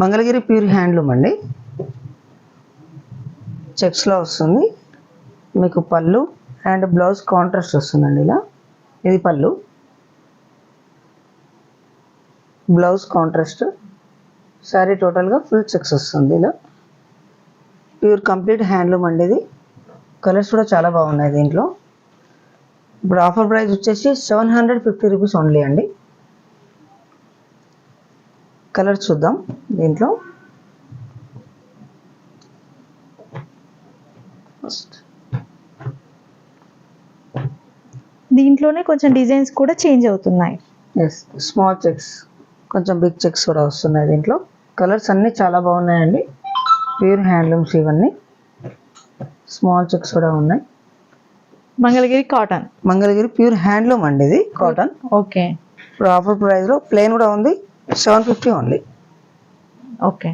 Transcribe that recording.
Mangalagiri pure handloom అండి. చెక్స్లో వస్తుంది. మీకు పళ్ళు అండ్ బ్లౌజ్ కాంట్రాస్ట్ వస్తుందండి ఇలా. ఇది పళ్ళు. Blouse contrast. శారీ టోటల్గా ఫుల్ చెక్స్ వస్తుంది ఇలా. ప్యూర్ కంప్లీట్ హ్యాండ్లూమ్ అండి ఇది. కలర్స్ కూడా చాలా బాగున్నాయి దీంట్లో. ఇప్పుడు ఆఫర్ ప్రైస్ వచ్చేసి seven hundred fifty rupees only అండి. కలర్ చూద్దాం దీంట్లో. ఫస్ట్ దీంట్లోనే కొంచెం డిజైన్స్ కూడా చేంజ్ అవుతున్నాయి. ఎస్ స్మాల్ చెక్స్ కొంచెం బిగ్ చెక్స్ కూడా వస్తున్నాయి దీంట్లో. కలర్స్ అన్నీ చాలా బాగున్నాయండి. ప్యూర్ హ్యాండ్లూమ్స్ ఇవన్నీ. స్మాల్ చెక్స్ కూడా ఉన్నాయి. Mangalagiri cotton Mangalagiri pure handloom అండి ఇది కాటన్ ఓకే ఇప్పుడు ఆఫర్ ప్రైస్లో ప్లేన్ కూడా ఉంది. Seven fifty only. ఓకే.